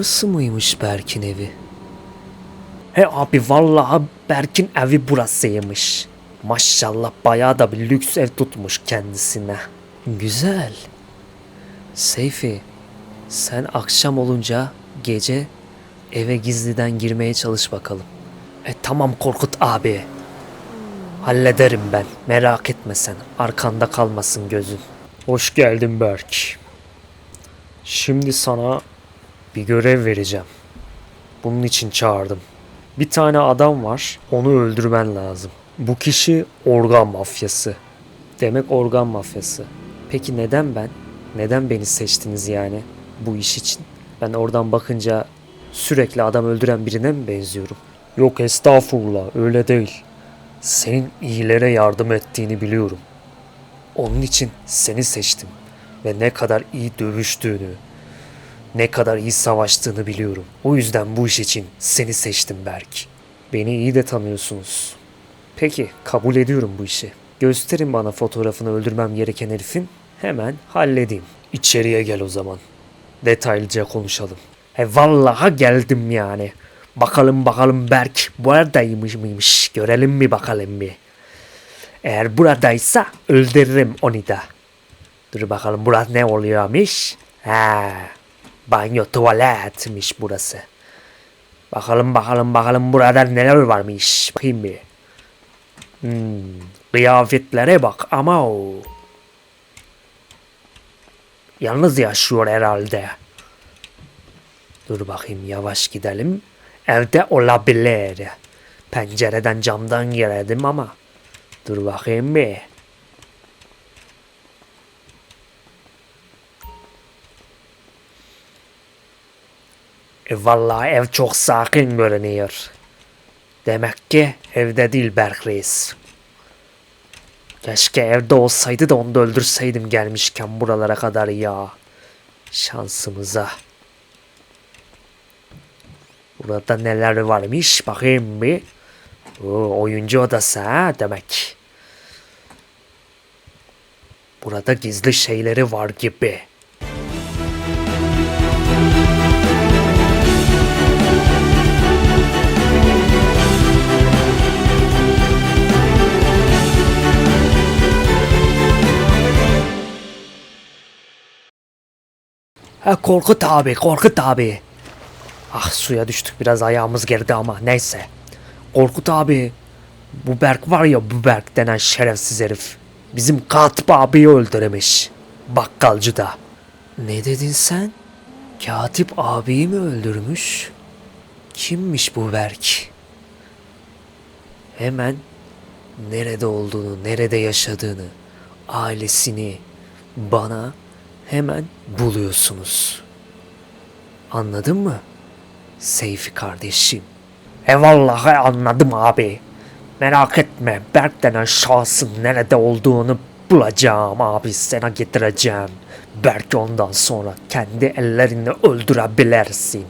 Burası mıymış Berk'in evi? He abi vallahi Berk'in evi burasıymış. Maşallah bayağı da bir lüks ev tutmuş kendisine. Güzel. Seyfi, sen akşam olunca gece eve gizliden girmeye çalış bakalım. E tamam Korkut abi. Hallederim ben. Merak etme sen. Arkanda kalmasın gözün. Hoş geldin Berk. Şimdi sana bir görev vereceğim. Bunun için çağırdım. Bir tane adam var. Onu öldürmen lazım. Bu kişi organ mafyası. Demek organ mafyası. Peki neden ben? Neden beni seçtiniz yani bu iş için? Ben oradan bakınca sürekli adam öldüren birine mi benziyorum? Yok estağfurullah öyle değil. Senin iyilere yardım ettiğini biliyorum. Onun için seni seçtim ve ne kadar iyi dövüştüğünü, ne kadar iyi savaştığını biliyorum. O yüzden bu iş için seni seçtim Berk. Beni iyi de tanıyorsunuz. Peki kabul ediyorum bu işi. Gösterin bana fotoğrafını öldürmem gereken herifin. Hemen halledeyim. İçeriye gel o zaman. Detaylıca konuşalım. He vallaha geldim yani. Bakalım bakalım Berk buradaymış mıymış görelim mi bakalım bir. Eğer buradaysa öldürürüm onu da. Dur bakalım burası ne oluyormuş? Ha, banyo tuvaletmiş burası. Bakalım bakalım bakalım burada neler varmış. Bakayım bir. Hmm, kıyafetlere bak ama o. Yalnız yaşıyor herhalde. Dur bakayım yavaş gidelim. Evde olabilir. Pencereden camdan girdim ama. Dur bakayım bir. E vallahi ev çok sakin görünüyor. Demek ki evde değil Berk Reis. Keşke evde olsaydı da onu da öldürseydim gelmişken buralara kadar ya. Şansımıza. Burada neler varmış bakayım bir. Oo, oyuncu odası ha demek. Burada gizli şeyleri var gibi. Ha Korkut abi, Korkut abi. Ah suya düştük biraz ayağımız gerdi ama neyse. Korkut abi bu Berk var ya bu Berk denen şerefsiz herif. Bizim Katip abiyi öldürmüş. Bakkalcıda. Ne dedin sen? Katip abiyi mi öldürmüş? Kimmiş bu Berk? Hemen nerede olduğunu, nerede yaşadığını, ailesini bana hemen buluyorsunuz. Anladın mı? Seyfi kardeşim. E vallahi anladım abi. Merak etme Berk denen şahsın nerede olduğunu bulacağım abi sana getireceğim. Belki ondan sonra kendi ellerinle öldürebilirsin.